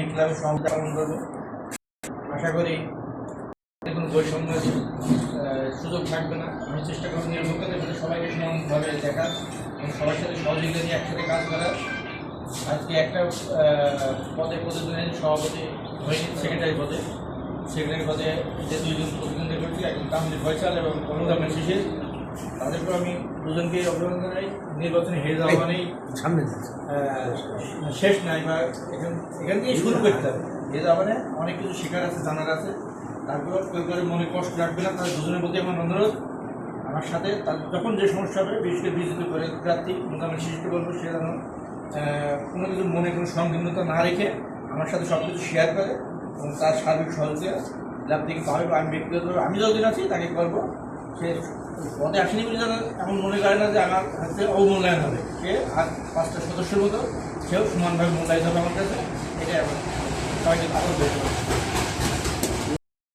এই ক্লাবে পালন করব। আশা করি কোনো বৈষম্য সুযোগ থাকবে না। আমি চেষ্টা করব নির্ভরতাদের প্রতি সবাইকে সমানভাবে দেখার এবং সবার সাথে সহযোগিতা নিয়ে একসাথে কাজ করার। আজকে একটা পদে প্রতিদিনের সভাপতি হয়নি, সেক্রেটারি পদে। সেক্রেটারি পদে যে দুইজন প্রতিদ্বন্দ্বী করছি, একজন তামলি ফয়সাল এবং অনুদামের শিশির। তাদেরকেও আমি দুজনকে অভিনন্দন জানাই। নির্বাচনে হেরে যাওয়া মানেই সামনে শেষ নাই বা এখান এখান থেকে শুরু করতে হবে। এ যাবানে অনেক কিছু শেখার আছে জানার আছে। তারপর কেউ করে মনে কষ্ট রাখবে না তাদের দুজনের প্রতি আমার অনুরোধ। আমার সাথে তার যখন যে সমস্যা হবে বিশেষ করে বিজিত করে প্রার্থী মোটামুটি শিশুকে বলব সে যেন কোনো কিছু মনে কোনো সংকীর্ণতা না রেখে আমার সাথে সব কিছু শেয়ার করে এবং তার সার্বিক সহযোগিতা লাভ থেকে পাবে আমি ব্যক্তিগতভাবে আমি যতদিন আছি তাকে করব সে পদে আসেনি বলে এমন মনে করে না যে আমার হাতে অবমূল্যায়ন হবে। সে আর পাঁচটা সদস্যের মতো, সেও সমানভাবে মূল্যায়িত হবে আমার কাছে এটা আমার সবাইকে ভালো বেশি